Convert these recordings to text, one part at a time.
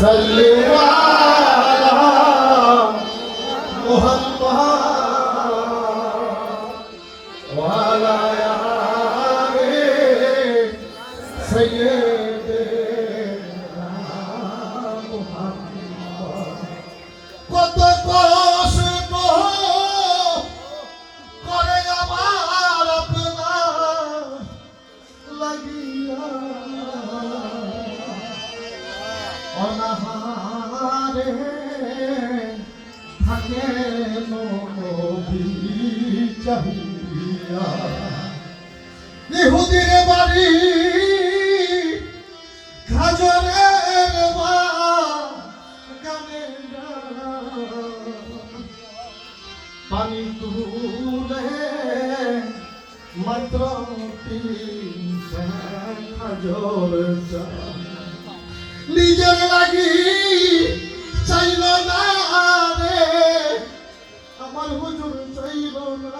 صل على محمد وعلى آل سيدنا محمد থাকে নবী চাহিয়া ইহুদির বাড়ি খাজরের গানে পানি নিজের লাগি চাইল না। আমার হুজুর চাইল না।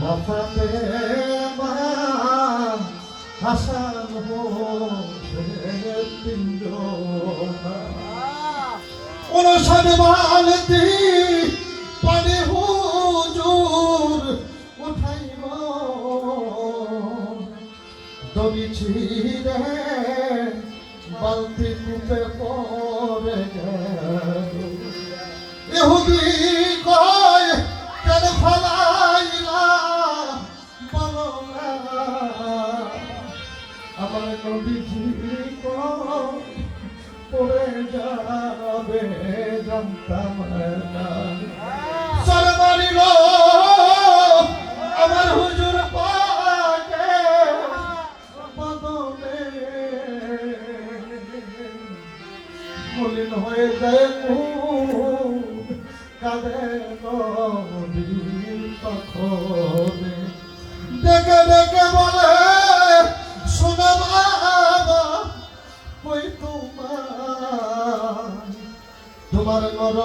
মাফাতে হাসান হোসেন তিনজনা অনুসারে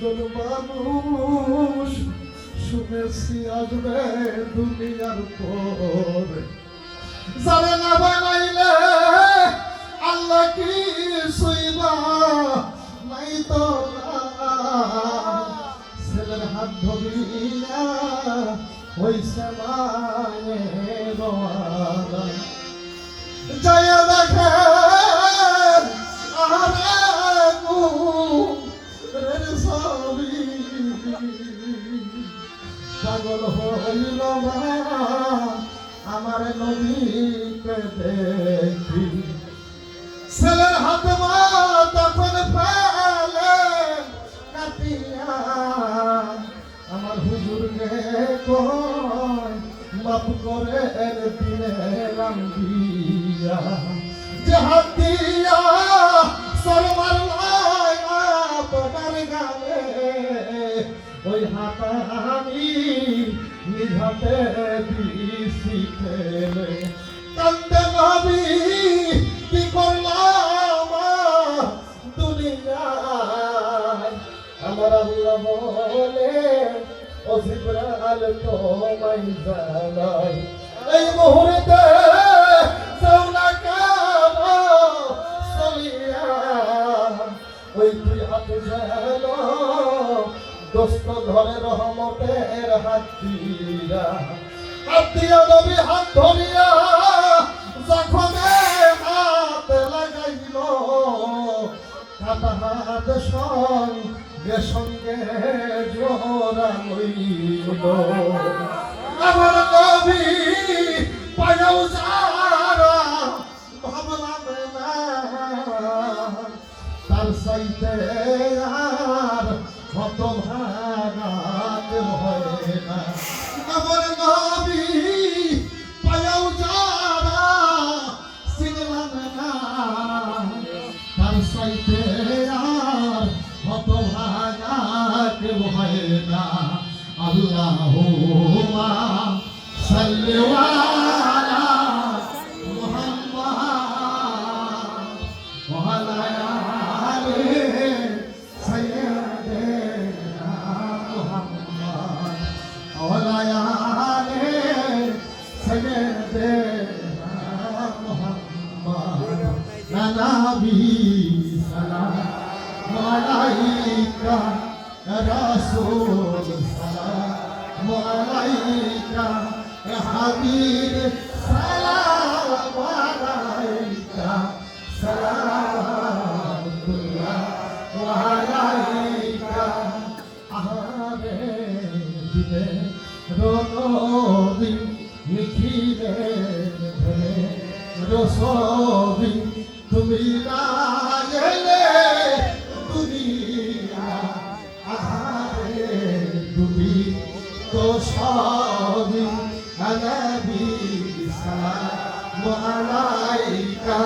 একজন মানুষ শুনেছি আসবে দুনিয়ার পরে। যারা না বানাইলে আল্লাহ কি সইবা নাই তো। ছেলের হাত ধরিয়া হইছে মায়ের আমার নবীকে দেখি। ছেলের হাত মা তখন ফেলে কাটিয়া আমার হুজুর গে মাপ করে দিলে রাঙ্গিয়া যে হাত জিব্রাইল তোমায় জানাই। এই মুহূর্তে সাউনা কাবা সলিয়া ওই তুই হাত যেন দোস্ত ধরে রহমতের হাত দিয়া হাত দিয়া নবী হাত ধরিয়া, জখমে হাত লাগাইল কাটা হাত সঙ্গে সঙ্গে জোড়া লইল। আমার নবী পায়াও যারা ভাবলাম না, তার সাইতে আর ভাগাত হয় না। আমার নবী পায়াও যারা সিগলাম না তার সাইতে আর সাল্লি মলাইকা হাবিব সালাম আলাইকা সালামুল্লাহ আলাইকা আহরে দিলে রোদি লিখিলে রসবি তুমি রা আলাইকা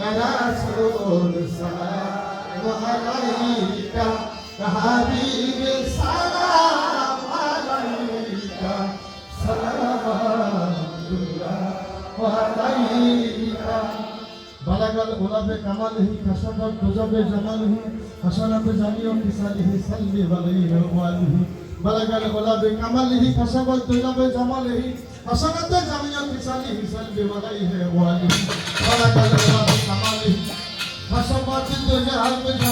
রাসূল সালাম আলাইকা হাবিব সালাম আলাইকা সালাম আলাইকা বালাগাল গোলাপে কামালহি কাসাবাল গোজাবে জামালহি, হাসানাতে জামিও কিসালিহি সাল্লি আলাইহি ওয়া আলিহি বালাগাল গোলাপে কামালহি কাসাবাল গোজাবে حسنة جميع خصال حسن بوضعه والي خلق العباد كماله حسبات الدنيا هل من